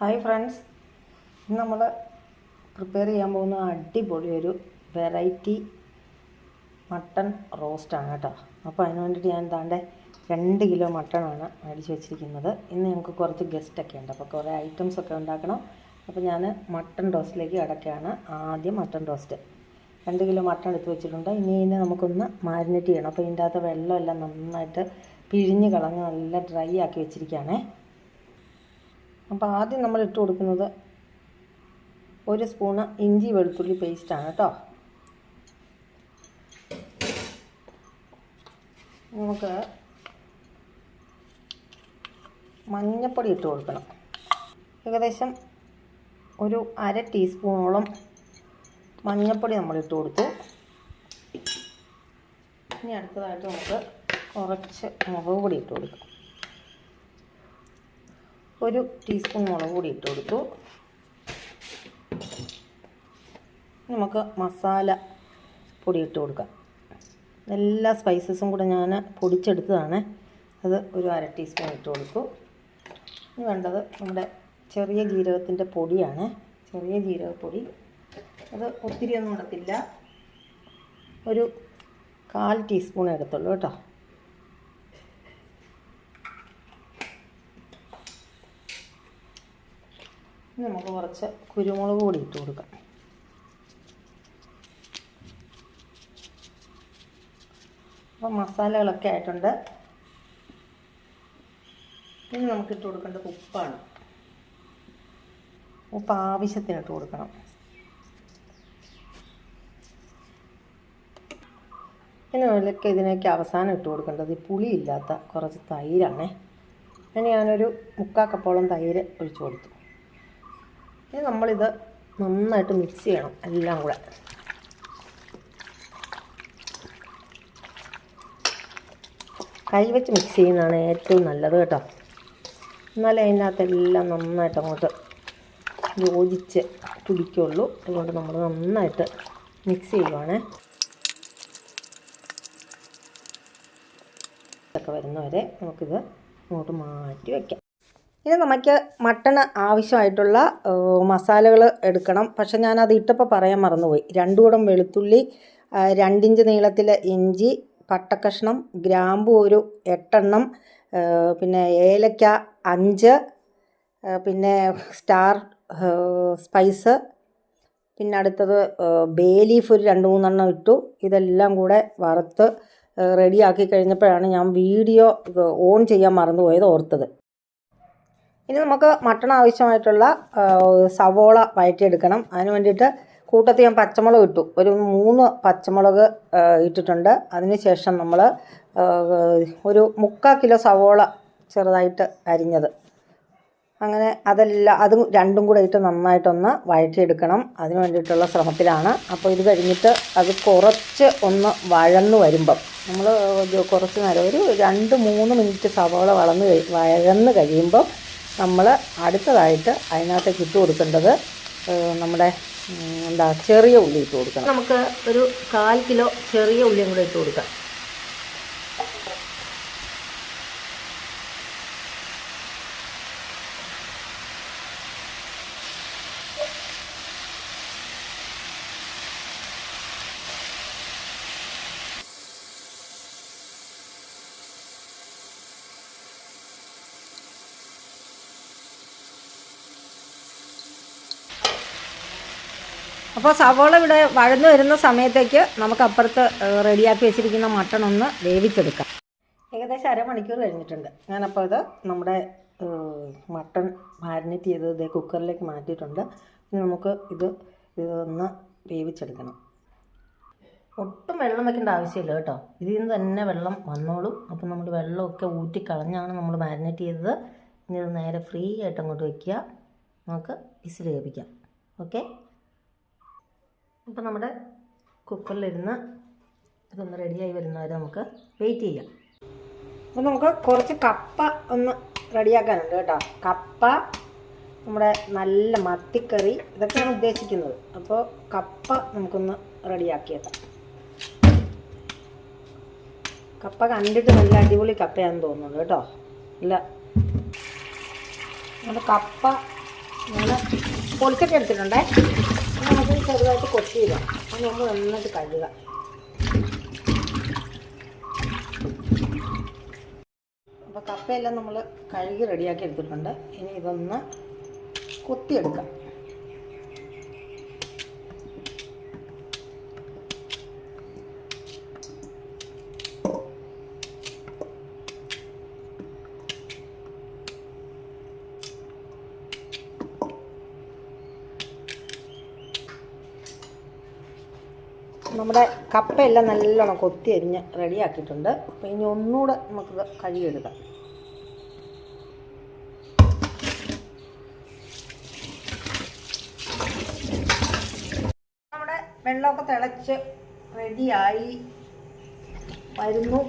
Hi friends ഇന്ന് നമ്മൾ prepare ചെയ്യാൻ പോകുന്ന അടിപൊളി ഒരു വെറൈറ്റി മട്ടൺ റോസ്റ്റാണ് കേട്ടോ. അപ്പോൾ അതിന് വേണ്ടിയിട്ട് ഞാൻ താണ്ടെ രണ്ട് കിലോ മട്ടണാണ് മേടിച്ച് വെച്ചിരിക്കുന്നത്. ഇന്ന് ഞങ്ങൾക്ക് കുറച്ച് ഗസ്റ്റൊക്കെ ഉണ്ട്. അപ്പോൾ കുറേ ഐറ്റംസ് ഒക്കെ ഉണ്ടാക്കണം. അപ്പോൾ ഞാൻ മട്ടൺ റോസ്റ്റിലേക്ക് കിടക്കുകയാണ്. ആദ്യം മട്ടൺ റോസ്റ്റ് രണ്ട് കിലോ മട്ടൺ എടുത്ത് വെച്ചിട്ടുണ്ട്. ഇനി ഇതിനെ നമുക്കൊന്ന് മാരിനേറ്റ് ചെയ്യണം. അപ്പോൾ ഇതിന്റെ അകത്ത് വെള്ളമെല്ലാം നന്നായിട്ട് പിഴിഞ്ഞ് കളഞ്ഞ് നല്ല ഡ്രൈ ആക്കി വെച്ചിരിക്കുകയാണേ. അപ്പോൾ ആദ്യം നമ്മൾ ഇട്ട് കൊടുക്കുന്നത് ഒരു സ്പൂണ് ഇഞ്ചി വെളുത്തുള്ളി പേസ്റ്റാണ് കേട്ടോ നമുക്ക് മഞ്ഞൾപ്പൊടി ഇട്ട് കൊടുക്കണം. ഏകദേശം ഒരു അര ടീസ്പൂണോളം മഞ്ഞൾപ്പൊടി നമ്മൾ ഇട്ട് കൊടുത്തു. ഇനി അടുത്തതായിട്ട് നമുക്ക് കുറച്ച് മുളക് പൊടി ഇട്ട് കൊടുക്കാം. ഒരു ടീസ്പൂൺ മുളക് പൊടി ഇട്ട് കൊടുത്തു. നമുക്ക് മസാല പൊടി ഇട്ട് കൊടുക്കാം. എല്ലാ സ്പൈസസും കൂടെ ഞാൻ പൊടിച്ചെടുത്തതാണ്. അത് ഒരു അര ടീസ്പൂൺ ഇട്ട് കൊടുത്തു. ഇനി വേണ്ടത് നമ്മുടെ ചെറിയ ജീരകത്തിന്റെ പൊടിയാണ്. ചെറിയ ജീരകപ്പൊടി. അത് ഒത്തിരി ഒന്നും ഇടത്തില്ല. ഒരു കാൽ ടീസ്പൂൺ എടുത്തുള്ളൂ കേട്ടോ. നമുക്ക് കുറച്ച് കുരുമുളക് കൂടി ഇട്ട് കൊടുക്കാം. അപ്പോൾ മസാലകളൊക്കെ ആയിട്ടുണ്ട്. ഇനി നമുക്ക് ഇട്ട് കൊടുക്കേണ്ടത് ഉപ്പാണ്. ഉപ്പ് ആവശ്യത്തിന് ഇട്ട് കൊടുക്കണം. ഇനി ഇതിലേക്ക് ഇതിനേക്ക് അവസാനം ഇട്ട് കൊടുക്കേണ്ടത് പുളിയില്ലാത്ത കുറച്ച് തൈരാണേ. ഇനി ഞാനൊരു മുക്കാൽ കപ്പോളം തൈര് ഒഴിച്ചു കൊടുത്തു. ഇനി നമ്മളിത് നന്നായിട്ട് മിക്സ് ചെയ്യണം എല്ലാം കൂടെ. കൈവച്ച് മിക്സ് ചെയ്യുന്നതാണ് ഏറ്റവും നല്ലത് കേട്ടോ. എന്നാലേ അതിനകത്തെല്ലാം നന്നായിട്ട് അങ്ങോട്ട് യോജിച്ച് പിടിക്കുള്ളൂ. അതുകൊണ്ട് നമ്മൾ നന്നായിട്ട് മിക്സ് ചെയ്യുവാണേ. ഒക്കെ വരുന്നവരെ നമുക്കിത് അങ്ങോട്ട് മാറ്റി വയ്ക്കാം ഇനി നമുക്ക് മട്ടണ് ആവശ്യമായിട്ടുള്ള മസാലകൾ എടുക്കണം. പക്ഷെ ഞാനത് ഇട്ടപ്പോൾ പറയാൻ മറന്നുപോയി. രണ്ടു കൂടം വെളുത്തുള്ളി രണ്ടിഞ്ച് നീളത്തിൽ ഇഞ്ചി പട്ടക്കഷ്ണം ഗ്രാമ്പു ഒരു എട്ടെണ്ണം പിന്നെ ഏലക്ക അഞ്ച് പിന്നെ സ്റ്റാർ സ്പൈസ് പിന്നെ അടുത്തത് ബേ ലീഫ് ഒരു രണ്ട് മൂന്നെണ്ണം ഇട്ടു. ഇതെല്ലാം കൂടെ വറുത്ത് റെഡിയാക്കി കഴിഞ്ഞപ്പോഴാണ് ഞാൻ വീഡിയോ ഓൺ ചെയ്യാൻ മറന്നുപോയത് ഓർത്തത്. ഇനി നമുക്ക് മട്ടൺ ആവശ്യമായിട്ടുള്ള സവോള വഴറ്റിയെടുക്കണം അതിന് വേണ്ടിയിട്ട് കൂട്ടത്തിൽ ഞാൻ പച്ചമുളക് ഇട്ടു. ഒരു മൂന്ന് പച്ചമുളക് ഇട്ടിട്ടുണ്ട്. അതിന് ശേഷം നമ്മൾ ഒരു മുക്കാൽ കിലോ സവോള ചെറുതായിട്ട് അരിഞ്ഞത്. അങ്ങനെ അതെല്ലാം അതും രണ്ടും കൂടെ ഇട്ട് നന്നായിട്ടൊന്ന് വഴറ്റിയെടുക്കണം അതിന് വേണ്ടിയിട്ടുള്ള ശ്രമത്തിലാണ്. അപ്പോൾ ഇത് കഴിഞ്ഞിട്ട് അത് കുറച്ച് ഒന്ന് വഴന്ന് വരുമ്പം നമ്മൾ കുറച്ച് നേരം ഒരു രണ്ട് മൂന്ന് മിനിറ്റ് സവോള വളർന്ന് വഴന്ന് കഴിയുമ്പം നമ്മൾ അടുത്തതായിട്ട് അതിനകത്തേക്ക് ഇട്ട് കൊടുക്കേണ്ടത് നമ്മുടെ എന്താ ചെറിയ ഉള്ളി ഇട്ട് കൊടുക്കണം. നമുക്ക് ഒരു കാൽ കിലോ ചെറിയ ഉള്ളിയും കൂടെ ഇട്ട് കൊടുക്കാം. അപ്പോൾ സവോള ഇവിടെ വഴന്നു വരുന്ന സമയത്തേക്ക് നമുക്ക് അപ്പുറത്ത് റെഡിയാക്കി വെച്ചിരിക്കുന്ന മട്ടൺ ഒന്ന് വേവിച്ചെടുക്കാം. ഏകദേശം അരമണിക്കൂർ കഴിഞ്ഞിട്ടുണ്ട്. ഞാനപ്പോൾ ഇത് നമ്മുടെ മട്ടൺ മാരിനേറ്റ് ചെയ്തത് ഇതേ കുക്കറിലേക്ക് മാറ്റിയിട്ടുണ്ട്. ഇനി നമുക്ക് ഇത് ഇതൊന്ന് വേവിച്ചെടുക്കണം. ഒട്ടും വെള്ളം വെക്കേണ്ട ആവശ്യമില്ല കേട്ടോ. ഇതിൽ നിന്ന് തന്നെ വെള്ളം വന്നോളും. അപ്പം നമ്മൾ വെള്ളമൊക്കെ ഊറ്റിക്കളഞ്ഞാണ് നമ്മൾ മാരിനേറ്റ് ചെയ്തത്. ഇനി ഇത് നേരെ ഫ്രീ ആയിട്ട് അങ്ങോട്ട് വയ്ക്കുക നമുക്ക് വിസിൽ കേൾപ്പിക്കാം. ഓക്കെ? അപ്പോൾ നമ്മുടെ കുക്കറിലിരുന്ന് ഇതൊന്ന് റെഡിയായി വരുന്നവരെ നമുക്ക് വെയിറ്റ് ചെയ്യാം. അപ്പോൾ നമുക്ക് കുറച്ച് കപ്പ ഒന്ന് റെഡിയാക്കാനുണ്ട് കേട്ടോ. കപ്പ നമ്മുടെ നല്ല മത്തിക്കറി ഇതൊക്കെയാണ് ഉദ്ദേശിക്കുന്നത്. അപ്പോൾ കപ്പ നമുക്കൊന്ന് റെഡിയാക്കിയേക്കാം. കപ്പ കണ്ടിട്ട് നല്ല അടിപൊളി കപ്പയാണെന്ന് തോന്നുന്നു കേട്ടോ. ഇല്ല നമ്മുടെ കപ്പ നമ്മൾ പൊളിച്ചൊക്കെ എടുത്തിട്ടുണ്ടേ. ചെറുതായിട്ട് കൊത്തിയിടാം അത് നമ്മൾ നന്നായിട്ട് കഴുകുക. അപ്പോൾ കപ്പയെല്ലാം നമ്മൾ കഴുകി റെഡിയാക്കി എടുത്തിട്ടുണ്ട്. ഇനി ഇതൊന്ന് കുത്തിയെടുക്കാം. നമ്മുടെ കപ്പയെല്ലാം നല്ലോണം കൊത്തി അരിഞ്ഞ് റെഡിയാക്കിയിട്ടുണ്ട്. അപ്പോൾ ഇനി ഒന്നുകൂടെ നമുക്ക് കഴുകിയെടുക്കാം. നമ്മുടെ വെള്ളമൊക്കെ തിളച്ച് റെഡിയായി വരുന്നു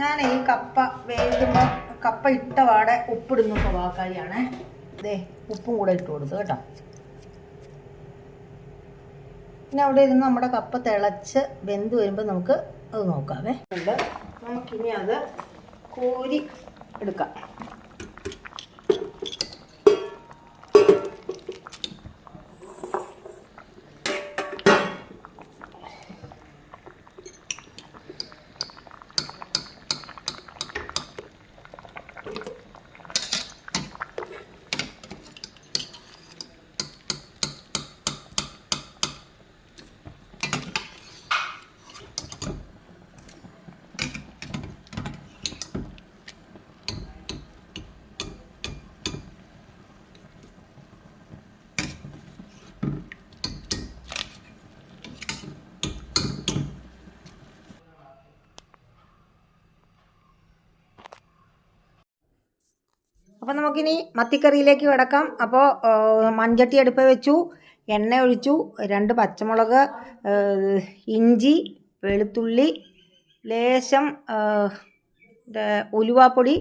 ഞാൻ ഈ കപ്പ വേവിക്കുമ്പോൾ കപ്പ ഇട്ട പാടെ ഉപ്പിടുന്ന സ്വഭാവക്കാരിയാണ് ദേ ഉപ്പും കൂടെ ഇട്ട് കൊടുത്തു കേട്ടോ. പിന്നെ അവിടെ ഇരുന്ന് നമ്മുടെ കപ്പ തിളച്ച് വെന്ത് വരുമ്പോൾ നമുക്ക് അത് നോക്കാവേ. ഉണ്ട് നമുക്കിനി അത് കോരി എടുക്കാം. അപ്പോൾ നമുക്കിനി മത്തിക്കറിയിലേക്ക് കിടക്കാം. അപ്പോൾ മൺചട്ടി അടുപ്പ് വെച്ചു എണ്ണ ഒഴിച്ചു രണ്ട് പച്ചമുളക് ഇഞ്ചി വെളുത്തുള്ളി ലേശം ഉലുവാപ്പൊടി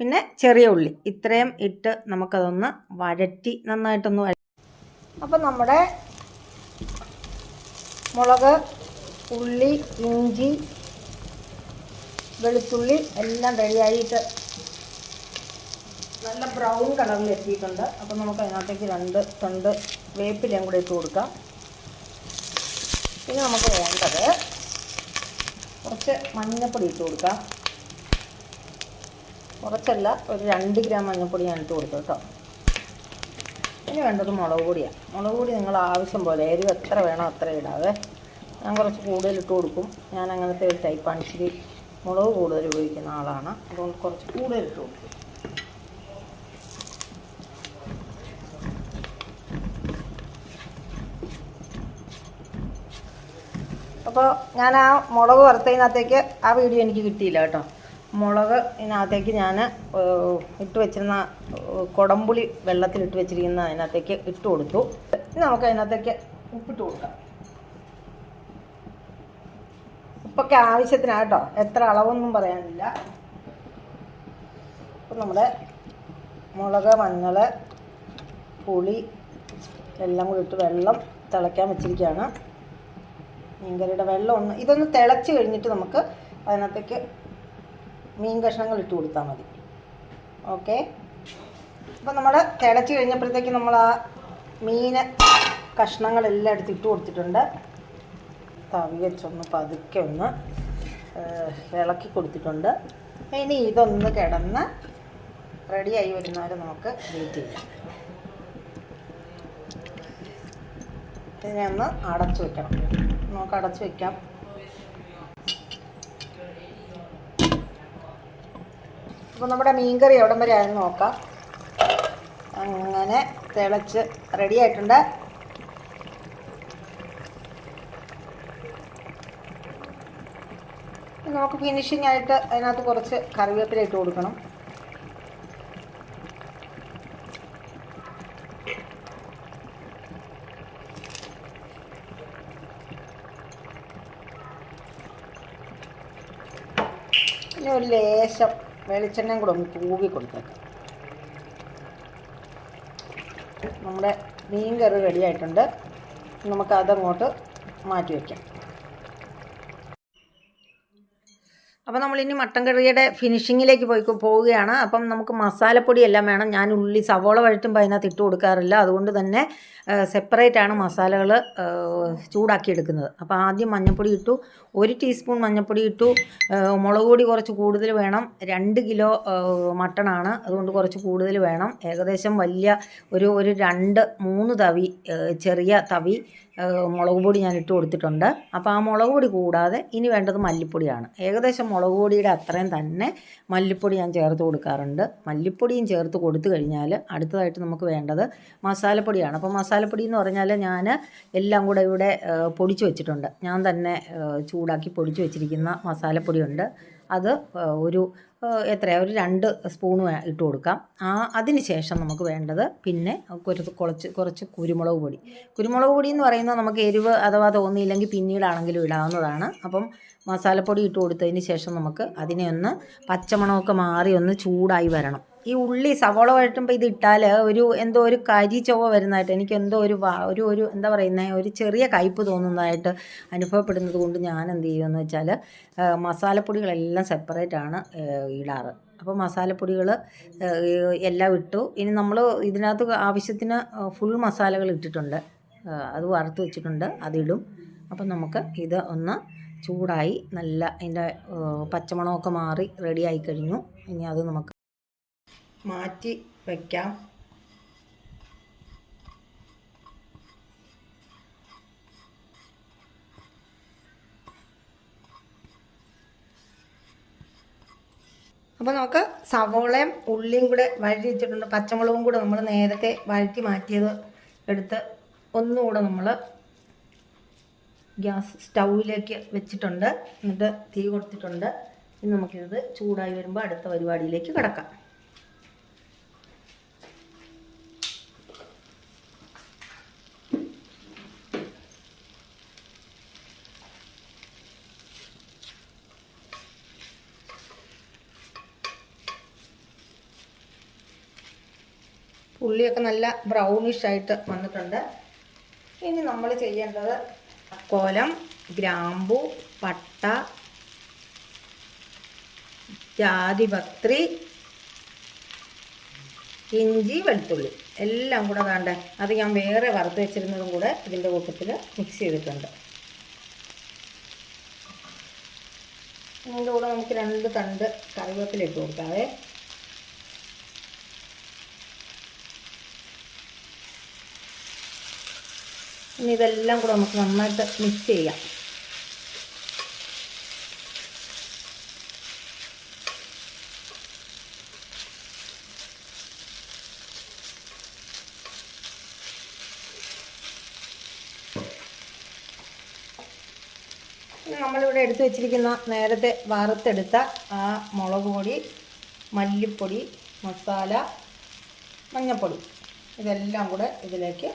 പിന്നെ ചെറിയ ഉള്ളി. ഇത്രയും ഇട്ട് നമുക്കതൊന്ന് വഴറ്റി നന്നായിട്ടൊന്ന് വഴ അപ്പോൾ നമ്മുടെ മുളക് ഉള്ളി ഇഞ്ചി വെളുത്തുള്ളി എല്ലാം റെഡിയായിട്ട് നല്ല ബ്രൗൺ കളറിൽ എത്തിയിട്ടുണ്ട്. അപ്പം നമുക്ക് അതിനകത്തേക്ക് രണ്ട് തണ്ട് വേപ്പിലയും കൂടെ ഇട്ട് കൊടുക്കാം. പിന്നെ നമുക്ക് വേണ്ടത് കുറച്ച് മഞ്ഞൾപ്പൊടി ഇട്ട് കൊടുക്കാം. കുറച്ചല്ല ഒരു രണ്ട് ഗ്രാം മഞ്ഞൾപ്പൊടി ഞാൻ ഇട്ട് കൊടുത്തു കേട്ടോ. ഇനി വേണ്ടത് മുളക് പൊടിയാണ്. മുളക് പൊടി നിങ്ങൾ ആവശ്യം പോലെ എരിവ് എത്ര വേണോ അത്ര ഇടാവേ. ഞാൻ കുറച്ച് കൂടുതൽ ഇട്ട് കൊടുക്കും. ഞാൻ അങ്ങനത്തെ ഒരു ടൈപ്പാണ് ഇച്ചിരി മുളക് കൂടുതൽ ഉപയോഗിക്കുന്ന ആളാണ്. അതുകൊണ്ട് കുറച്ച് കൂടുതൽ ഇട്ട് കൊടുക്കും. അപ്പോൾ ഞാൻ ആ മുളക് വറുത്തതിനകത്തേക്ക് ആ വീഡിയോ എനിക്ക് കിട്ടിയില്ല കേട്ടോ. മുളക് ഇതിനകത്തേക്ക് ഞാൻ ഇട്ട് വെച്ചിരുന്ന വെള്ളത്തിൽ ഇട്ട് വെച്ചിരിക്കുന്ന അതിനകത്തേക്ക് ഇട്ട് കൊടുത്തു. ഇനി നമുക്ക് അതിനകത്തേക്ക് ഉപ്പിട്ട് കൊടുക്കാം. ഉപ്പൊക്കെ ആവശ്യത്തിനാണ് കേട്ടോ. എത്ര അളവൊന്നും പറയാനില്ല. അപ്പം നമ്മുടെ മുളക് മഞ്ഞൾ പുളി എല്ലാം കൂടി ഇട്ട് വെള്ളം തിളയ്ക്കാൻ വെച്ചിരിക്കുകയാണ്. മീൻകറിയുടെ വെള്ളം ഒന്ന് ഇതൊന്ന് തിളച്ച് കഴിഞ്ഞിട്ട് നമുക്ക് അതിനകത്തേക്ക് മീൻ കഷ്ണങ്ങൾ ഇട്ട് കൊടുത്താൽ മതി. ഓക്കെ അപ്പോൾ നമ്മൾ തിളച്ച് കഴിഞ്ഞപ്പോഴത്തേക്ക് നമ്മൾ ആ മീൻ കഷ്ണങ്ങളെല്ലാം എടുത്ത് ഇട്ട് കൊടുത്തിട്ടുണ്ട്. തവി വെച്ചൊന്ന് പതുക്കെ ഒന്ന് ഇളക്കി കൊടുത്തിട്ടുണ്ട്. ഇനി ഇതൊന്ന് കിടന്ന് റെഡിയായി വരുന്നവരെ നമുക്ക് വെയിറ്റ് ചെയ്യാം. ഇതിനെ ഒന്ന് അടച്ചു വെക്കണം. നമുക്ക് അടച്ച് വെക്കാം. അപ്പോൾ നമ്മുടെ മീൻകറി എവിടം വരെ ആയെന്ന് നോക്കാം. അങ്ങനെ തിളച്ച് റെഡി ആയിട്ടുണ്ട്. നമുക്ക് ഫിനിഷിംഗ് ആയിട്ട് അതിനകത്ത് കുറച്ച് കറിവേപ്പില ഇട്ട് കൊടുക്കണം ഇനി ഒരു ലേശം വെളിച്ചെണ്ണയും കൂടെ ഒന്ന് തൂവി കൊടുത്തേക്കാം. നമ്മുടെ മീൻ കറി റെഡി ആയിട്ടുണ്ട്. നമുക്ക് അതങ്ങോട്ട് മാറ്റി വയ്ക്കാം അപ്പോൾ ഇനി മട്ടൻ കറിയുടെ ഫിനിഷിങ്ങിലേക്ക് പോയി പോവുകയാണ്. അപ്പം നമുക്ക് മസാലപ്പൊടി എല്ലാം വേണം. ഞാൻ ഉള്ളി സവോള വഴറ്റുമ്പോൾ അതിനകത്ത് ഇട്ട് കൊടുക്കാറില്ല. അതുകൊണ്ട് തന്നെ സെപ്പറേറ്റ് ആണ് മസാലകൾ ചൂടാക്കി എടുക്കുന്നത്. അപ്പോൾ ആദ്യം മഞ്ഞൾപ്പൊടി ഇട്ടു. ഒരു ടീസ്പൂൺ മഞ്ഞൾപ്പൊടി ഇട്ടു. മുളക് പൊടി കുറച്ച് കൂടുതൽ വേണം. രണ്ട് കിലോ മട്ടണാണ് അതുകൊണ്ട് കുറച്ച് കൂടുതൽ വേണം. ഏകദേശം വലിയ ഒരു ഒരു രണ്ട് മൂന്ന് തവി ചെറിയ തവി മുളക് പൊടി ഞാൻ ഇട്ട് കൊടുത്തിട്ടുണ്ട്. അപ്പോൾ ആ മുളക് പൊടി കൂടാതെ ഇനി വേണ്ടത് മല്ലിപ്പൊടിയാണ്. ഏകദേശം മുളക് പൊടിയുടെ അത്രയും തന്നെ മല്ലിപ്പൊടി ഞാൻ ചേർത്ത് കൊടുക്കാറുണ്ട്. മല്ലിപ്പൊടിയും ചേർത്ത് കൊടുത്തു കഴിഞ്ഞാൽ അടുത്തതായിട്ട് നമുക്ക് വേണ്ടത് മസാലപ്പൊടിയാണ്. അപ്പോൾ മസാലപ്പൊടി എന്ന് പറഞ്ഞാൽ ഞാൻ എല്ലാം കൂടെ ഇവിടെ പൊടിച്ച് വെച്ചിട്ടുണ്ട്. ഞാൻ തന്നെ ചൂടാക്കി പൊടിച്ച് വെച്ചിരിക്കുന്ന മസാലപ്പൊടിയുണ്ട്. അത് ഒരു ആ, എത്രയാ? ഒരു രണ്ട് സ്പൂൺ ഇട്ട് കൊടുക്കാം. ആ അതിന് ശേഷം നമുക്ക് വേണ്ടത് പിന്നെ കുറച്ച് കുറച്ച് കുറച്ച് കുരുമുളക് പൊടി. കുരുമുളക് പൊടി എന്ന് പറയുന്നത് നമുക്ക് എരിവ് അഥവാ തോന്നിയില്ലെങ്കിൽ പിന്നീടാണെങ്കിലും ഇടാവുന്നതാണ്. അപ്പം മസാലപ്പൊടി ഇട്ട് കൊടുത്തതിന് ശേഷം നമുക്ക് അതിനെ ഒന്ന് പച്ചമണമൊക്കെ മാറി ഒന്ന് ചൂടായി വരണം. ഈ ഉള്ളി സവോള വഴറ്റുമ്പോൾ ഇത് ഇട്ടാൽ ഒരു എന്തോ ഒരു കരി ചൊവ്വ വരുന്നതായിട്ട് എനിക്ക് എന്തോ ഒരു ഒരു ഒരു എന്താ പറയുന്നത് ഒരു ചെറിയ കയ്പ്പ് തോന്നുന്നതായിട്ട് അനുഭവപ്പെടുന്നത് കൊണ്ട് ഞാൻ എന്ത് ചെയ്യുമെന്ന് വെച്ചാൽ മസാലപ്പൊടികളെല്ലാം സെപ്പറേറ്റ് ആണ് ഇടാറ്. അപ്പോൾ മസാലപ്പൊടികൾ എല്ലാം ഇട്ടു. ഇനി നമ്മൾ ഇതിനകത്ത് ആവശ്യത്തിന് ഫുൾ മസാലകൾ ഇട്ടിട്ടുണ്ട്. അത് വറുത്ത് വെച്ചിട്ടുണ്ട് അതിടും. അപ്പം നമുക്ക് ഇത് ഒന്ന് ചൂടായി നല്ല അതിന്റെ പച്ചമണമൊക്കെ മാറി റെഡി ആയി കഴിഞ്ഞു. ഇനി അത് നമുക്ക് മാറ്റി വയ്ക്കാം അപ്പോൾ നമുക്ക് സവോളയും ഉള്ളിയും കൂടെ വഴറ്റി വെച്ചിട്ടുണ്ട്. പച്ചമുളകും കൂടെ നമ്മൾ നേരത്തെ വഴറ്റി മാറ്റിയത് എടുത്ത് ഒന്നുകൂടെ നമ്മൾ ഗ്യാസ് സ്റ്റൗവിലേക്ക് വെച്ചിട്ടുണ്ട്. എന്നിട്ട് തീ കൊടുത്തിട്ടുണ്ട്. ഇനി നമുക്കിത് ചൂടായി വരുമ്പോൾ അടുത്ത പരിപാടിയിലേക്ക് കിടക്കാം. ഉള്ളിയൊക്കെ നല്ല ബ്രൗണിഷ് ആയിട്ട് വന്നിട്ടുണ്ട്. ഇനി നമ്മൾ ചെയ്യേണ്ടത് കോലം ഗ്രാമ്പു പട്ട ജാതിപത്രി ഇഞ്ചി വെളുത്തുള്ളി. എല്ലാം കൂടെ വേണ്ട അത് ഞാൻ വേറെ വറുത്ത് വെച്ചിരുന്നതും കൂടെ ഇതിന്റെ കൂട്ടത്തിൽ മിക്സ് ചെയ്തിട്ടുണ്ട്. ഇതിന്റെ കൂടെ നമുക്ക് രണ്ട് തണ്ട് കറിവേപ്പില ഇട്ട് കൊടുക്കാവേ. ഇനി ഇതെല്ലാം കൂടെ നമുക്ക് നന്നായിട്ട് മിക്സ് ചെയ്യാം. നമ്മളിവിടെ എടുത്തു വെച്ചിരിക്കുന്ന നേരത്തെ വറുത്തെടുത്ത ആ മുളക് പൊടി മല്ലിപ്പൊടി മസാല മഞ്ഞൾപ്പൊടി ഇതെല്ലാം കൂടെ ഇതിലേക്ക്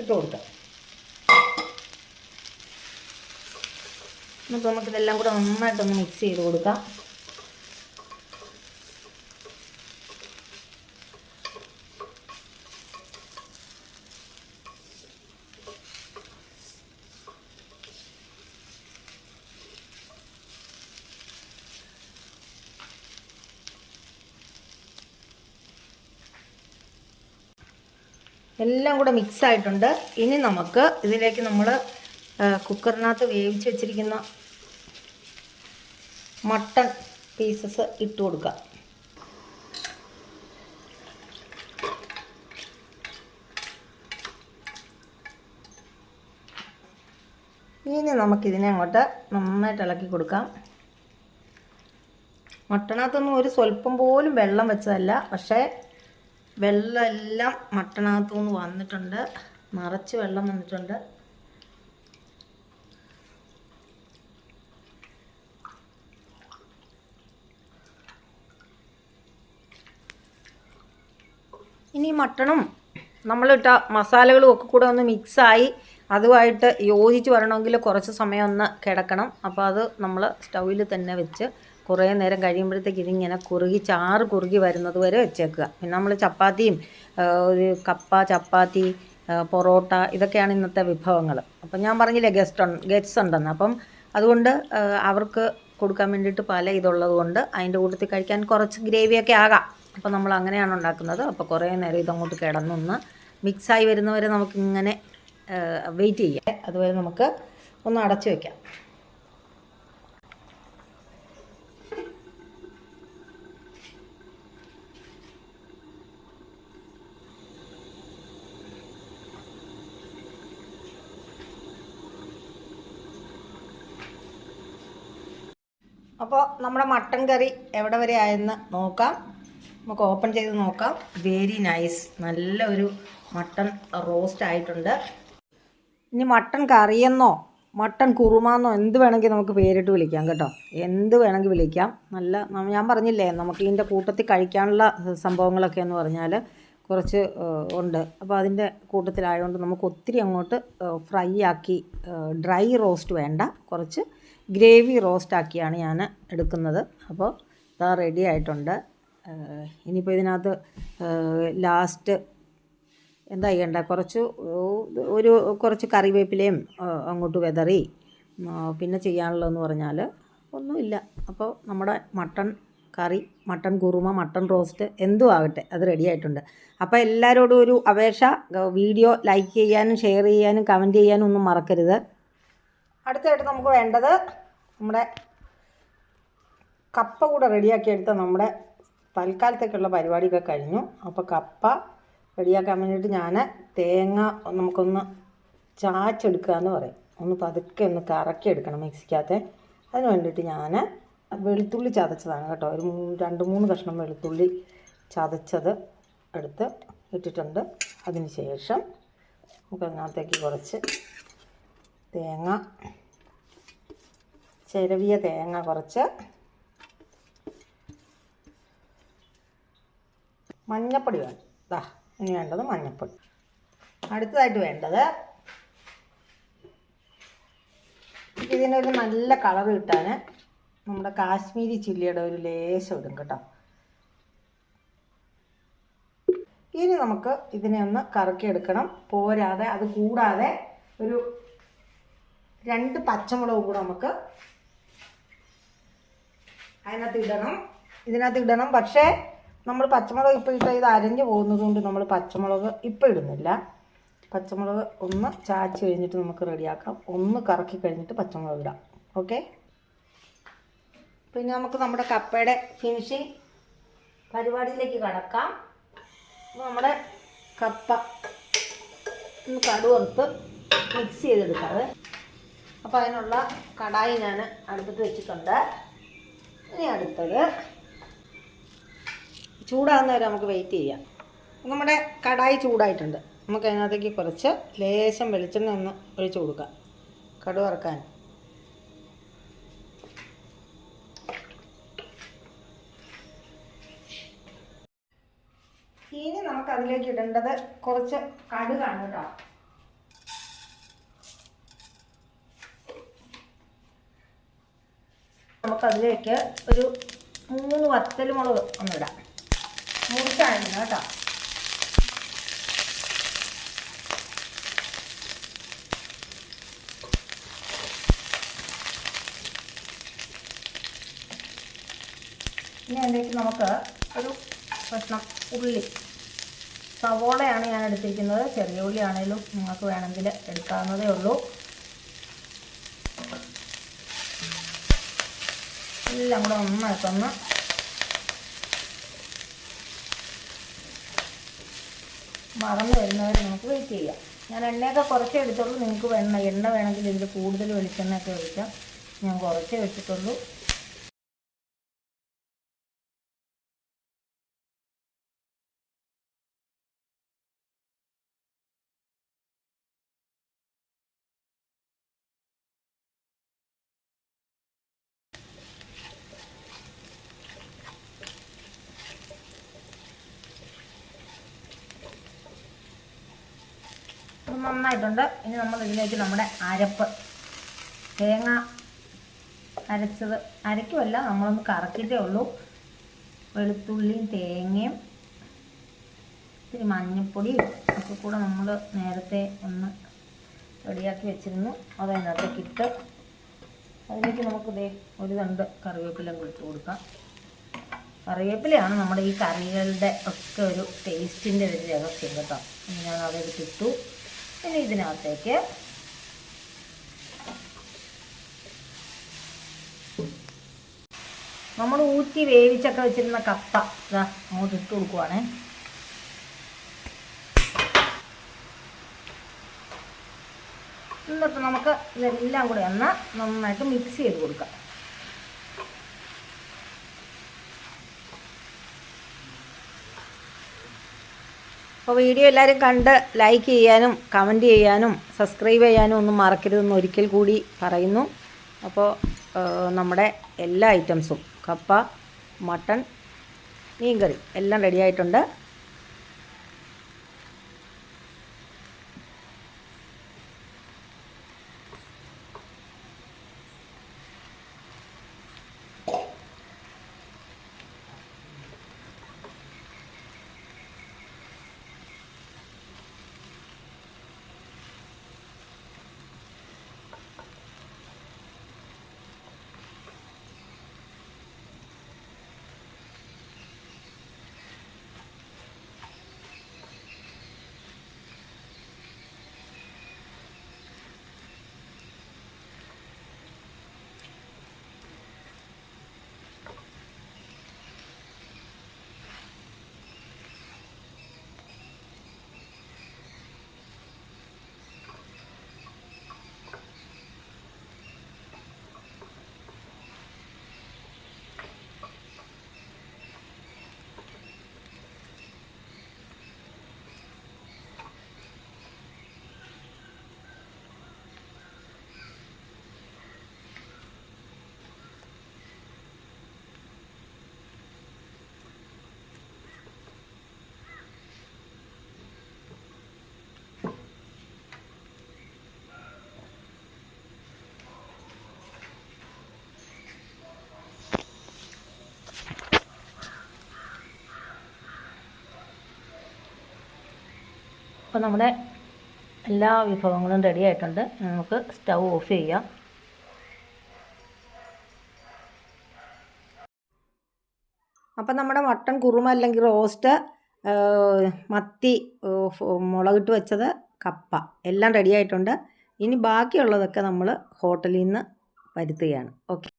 ഇട്ട് കൊടുക്കാം. എന്നിട്ട് നമുക്കിതെല്ലാം കൂടെ നന്നായിട്ടൊന്ന് മിക്സ് ചെയ്ത് കൊടുക്കാം. എല്ലാം കൂടെ മിക്സ് ആയിട്ടുണ്ട്. ഇനി നമുക്ക് ഇതിലേക്ക് നമ്മൾ കുക്കറിനകത്ത് വേവിച്ച് വെച്ചിരിക്കുന്ന മട്ടൺ പീസസ് ഇട്ട് കൊടുക്കുക. ഇനി നമുക്കിതിനെ അങ്ങോട്ട് നന്നായിട്ട് ഇളക്കി കൊടുക്കാം. മട്ടണകത്തൊന്നും ഒരു സ്വല്പം പോലും വെള്ളം വെച്ചതല്ല. പക്ഷേ വെള്ളമെല്ലാം മട്ടണകത്തുനിന്ന് മട്ടണകത്തു നിന്ന് വന്നിട്ടുണ്ട്. നിറച്ച് വെള്ളം വന്നിട്ടുണ്ട്. ഇനി മട്ടണും നമ്മളിട്ട മസാലകളും ഒക്കെ കൂടെ ഒന്ന് മിക്സായി അതുമായിട്ട് യോജിച്ച് വരണമെങ്കിൽ കുറച്ച് സമയം ഒന്ന് കിടക്കണം. അപ്പോൾ അത് നമ്മൾ സ്റ്റൗവിൽ തന്നെ വെച്ച് കുറേ നേരം കഴിയുമ്പോഴത്തേക്ക് ഇതിങ്ങനെ കുറുകി ചാറ് കുറുകി വരുന്നത് വരെ വെച്ചേക്കുക. പിന്നെ നമ്മൾ ചപ്പാത്തിയും ഒരു കപ്പ ചപ്പാത്തി പൊറോട്ട ഇതൊക്കെയാണ് ഇന്നത്തെ വിഭവങ്ങൾ അപ്പം ഞാൻ പറഞ്ഞില്ലേ ഗസ്റ്റ് ഗെറ്റ്സ് ഉണ്ടെന്ന്. അപ്പം അതുകൊണ്ട് അവർക്ക് കൊടുക്കാൻ വേണ്ടിയിട്ട് പല ഇതുള്ളത് കൊണ്ട് അതിന്റെ കൂട്ടത്തിൽ കഴിക്കാൻ കുറച്ച് ഗ്രേവിയൊക്കെ ആകാം. അപ്പോൾ നമ്മൾ അങ്ങനെയാണ് ഉണ്ടാക്കുന്നത്. അപ്പോൾ കുറേ നേരം ഇതങ്ങോട്ട് കിടന്നൊന്ന് മിക്സായി വരുന്നവരെ നമുക്കിങ്ങനെ വെയിറ്റ് ചെയ്യാം. അതുവരെ നമുക്ക് ഒന്ന് അടച്ചു വയ്ക്കാം അപ്പോൾ നമ്മുടെ മട്ടൻ കറി എവിടെ വരെ ആയെന്ന് നോക്കാം. നമുക്ക് ഓപ്പൺ ചെയ്ത് നോക്കാം. വെരി നൈസ് നല്ല ഒരു മട്ടൺ റോസ്റ്റ് ആയിട്ടുണ്ട്. ഇനി മട്ടൺ കറിയെന്നോ മട്ടൺ കുറുമാന്നോ എന്ത് വേണമെങ്കിൽ നമുക്ക് പേരിട്ട് വിളിക്കാം കേട്ടോ. എന്ത് വേണമെങ്കിൽ വിളിക്കാം. നല്ല ഞാൻ പറഞ്ഞില്ലേ നമുക്ക് ഇതിന്റെ കൂട്ടത്തിൽ കഴിക്കാനുള്ള സംഭവങ്ങളൊക്കെ എന്ന് പറഞ്ഞാൽ കുറച്ച് ഉണ്ട്. അപ്പോൾ അതിന്റെ കൂട്ടത്തിലായതുകൊണ്ട് നമുക്ക് ഒത്തിരി അങ്ങോട്ട് ഫ്രൈ ആക്കി ഡ്രൈ റോസ്റ്റ് വേണ്ട. കുറച്ച് ഗ്രേവി റോസ്റ്റ് ആക്കിയാണ് ഞാൻ എടുക്കുന്നത്. അപ്പോൾ ഇതാ റെഡി ആയിട്ടുണ്ട്. ഇനിയിപ്പോൾ ഇതിനകത്ത് ലാസ്റ്റ് എന്താ ചെയ്യണ്ട? കുറച്ച് ഒരു കുറച്ച് കറിവേപ്പിലയും അങ്ങോട്ട് വെതറി പിന്നെ ചെയ്യാനുള്ളതെന്ന് പറഞ്ഞാൽ ഒന്നുമില്ല. അപ്പോൾ നമ്മുടെ mutton curry mutton kurma mutton roast എന്തും ആകട്ടെ അത് റെഡി ആയിട്ടുണ്ട്. അപ്പോൾ എല്ലാവരോടും ഒരു അപേക്ഷ വീഡിയോ ലൈക്ക് ചെയ്യാനും ഷെയർ ചെയ്യാനും കമന്റ് ചെയ്യാനും ഒന്നും മറക്കരുത്. അടുത്തായിട്ട് നമുക്ക് വേണ്ടത് നമ്മുടെ കപ്പ കൂടെ റെഡിയാക്കി എടുത്ത നമ്മുടെ തൽക്കാലത്തേക്കുള്ള പരിപാടിയൊക്കെ കഴിഞ്ഞു. അപ്പോൾ കപ്പ റെഡിയാക്കാൻ വേണ്ടിയിട്ട് ഞാൻ തേങ്ങ നമുക്കൊന്ന് ചാച്ചെടുക്കുക എന്ന് പറയും. ഒന്ന് പതുക്കെ ഒന്ന് കറക്കി എടുക്കണം മിക്സിക്കകത്ത്. അതിന് വേണ്ടിയിട്ട് ഞാൻ വെളുത്തുള്ളി ചതച്ചതാണ് കേട്ടോ. ഒരു രണ്ട് മൂന്ന് കഷ്ണം വെളുത്തുള്ളി ചതച്ചത് എടുത്ത് ഇട്ടിട്ടുണ്ട്. അതിന് ശേഷം നമുക്കതിനകത്തേക്ക് കുറച്ച് തേങ്ങ ചിരവിയ തേങ്ങ കുറച്ച് മഞ്ഞപ്പൊടി വേണം. ദാ ഇനി വേണ്ടത് മഞ്ഞപ്പൊടി. അടുത്തതായിട്ട് വേണ്ടത് ഇതിനൊരു നല്ല കളർ കിട്ടാൻ നമ്മുടെ കാശ്മീരി ചില്ലിയുടെ ഒരു ലേശം ഇടും കേട്ടോ. ഇനി നമുക്ക് ഇതിനെ ഒന്ന് കറക്കിയെടുക്കണം. പോരാതെ അത് കൂടാതെ ഒരു രണ്ട് പച്ചമുളകും കൂടെ നമുക്ക് അതിനകത്ത് ഇടണം. ഇതിനകത്ത് ഇടണം. പക്ഷേ നമ്മൾ പച്ചമുളക് ഇപ്പോൾ ഇട്ട ഇത് അരഞ്ഞു പോകുന്നത് കൊണ്ട് നമ്മൾ പച്ചമുളക് ഇപ്പോൾ ഇടുന്നില്ല. പച്ചമുളക് ഒന്ന് ചാച്ച് കഴിഞ്ഞിട്ട് നമുക്ക് റെഡിയാക്കാം. ഒന്ന് കറക്കി കഴിഞ്ഞിട്ട് പച്ചമുളക് ഇടാം. ഓക്കെ? പിന്നെ നമുക്ക് നമ്മുടെ കപ്പയുടെ ഫിനിഷിങ് പരിപാടിയിലേക്ക് കടക്കാം. നമ്മുടെ കപ്പ ഒന്ന് കടുവറുത്ത് മിക്സ് ചെയ്തെടുക്കാം. അപ്പോൾ അതിനുള്ള കടായി ഞാൻ അടുപ്പത്ത് വെച്ചിട്ടുണ്ട്. ഇനി അടുത്തത് ചൂടാകുന്ന വരെ നമുക്ക് വെയിറ്റ് ചെയ്യാം. നമ്മുടെ കടായി ചൂടായിട്ടുണ്ട്. നമുക്ക് അതിനകത്തേക്ക് കുറച്ച് ലേശം വെളിച്ചെണ്ണ ഒന്ന് ഒഴിച്ച് കൊടുക്കാം. കടു വറക്കാൻ. ഇനി നമുക്ക് അതിലേക്ക് ഇടേണ്ടത് കുറച്ച് കടുകാണ് കേട്ടോ. നമുക്കതിലേക്ക് ഒരു മൂന്ന് വത്തൽ മുളക് ഒന്നിടാം. മുറിച്ചാണ് കേട്ടോ ഇനി അതിലേക്ക് നമുക്ക് ഒരു കഷ്ണം ഉള്ളി. സവോളയാണ് ഞാൻ എടുത്തിരിക്കുന്നത്. ചെറിയ ഉള്ളി ആണെങ്കിലും നിങ്ങൾക്ക് വേണമെങ്കിൽ എടുക്കാവുന്നതേ ഉള്ളൂ. എല്ലാം കൂടെ നന്നായിട്ടൊന്ന് മറന്നു വരുന്നവർ നമുക്ക് വെയിറ്റ് ചെയ്യാം. ഞാൻ എണ്ണയൊക്കെ കുറച്ചേ എടുത്തുള്ളൂ. നിങ്ങൾക്ക് എണ്ണ എണ്ണ വേണമെങ്കിൽ ഇതിൽ കൂടുതൽ വെളിച്ചെണ്ണയൊക്കെ ഒഴിക്കാം. ഞാൻ കുറച്ചേ വെച്ചിട്ടുള്ളൂ. ഇത് നന്നായിട്ടുണ്ട് ഇനി നമ്മൾ ഇതിലേക്ക് നമ്മുടെ അരപ്പ്. തേങ്ങ അരച്ചത് അരയ്ക്കുമല്ല നമ്മളൊന്ന് കറക്കിയിട്ടേ ഉള്ളൂ. വെളുത്തുള്ളിയും തേങ്ങയും ഇത്തിരി മഞ്ഞൾപ്പൊടിയും ഒക്കെ കൂടെ നമ്മൾ നേരത്തെ ഒന്ന് റെഡിയാക്കി വെച്ചിരുന്നു. അത് അതിനകത്തേക്ക് ഇട്ട് അതിലേക്ക് നമുക്ക് ദേ ഒരു രണ്ട് കറിവേപ്പില കൂടി ഇട്ട് കൊടുക്കാം. കറിവേപ്പിലയാണ് നമ്മുടെ ഈ കറികളുടെ ഒക്കെ ഒരു ടേസ്റ്റിന്റെ ഒരു രഹസ്യം കേട്ടോ. ഞാൻ അതെടുത്തിട്ടു. ഇനി ഇതിനകത്തേക്ക് നമ്മൾ ഊറ്റി വേവിച്ചൊക്കെ വെച്ചിരുന്ന കപ്പ ഇതാ അങ്ങോട്ട് ഇട്ട് കൊടുക്കുവാണേ. എന്നിട്ട് നമുക്ക് ഇതെല്ലാം കൂടെ ഒന്ന് നന്നായിട്ട് മിക്സ് ചെയ്ത് കൊടുക്കാം. അപ്പോൾ വീഡിയോ എല്ലാവരും കണ്ട് ലൈക്ക് ചെയ്യാനും കമന്റ് ചെയ്യാനും സബ്സ്ക്രൈബ് ചെയ്യാനും ഒന്നും മറക്കരുതെന്ന് ഒരിക്കൽ കൂടി പറയുന്നു. അപ്പോൾ നമ്മുടെ എല്ലാ ഐറ്റംസും കപ്പ മട്ടൺ മീൻകറി എല്ലാം റെഡി ആയിട്ടുണ്ട്. അപ്പോൾ നമ്മുടെ എല്ലാ വിഭവങ്ങളും റെഡി ആയിട്ടുണ്ട്. നമുക്ക് സ്റ്റൗ ഓഫ് ചെയ്യാം. അപ്പം നമ്മുടെ മട്ടൺ കുറുമ അല്ലെങ്കിൽ റോസ്റ്റ് മത്തി മുളകിട്ട് വെച്ചത് കപ്പ. എല്ലാം റെഡി ആയിട്ടുണ്ട്. ഇനി ബാക്കിയുള്ളതൊക്കെ നമ്മൾ ഹോട്ടലിൽ നിന്ന് വരുത്തുകയാണ്. ഓക്കെ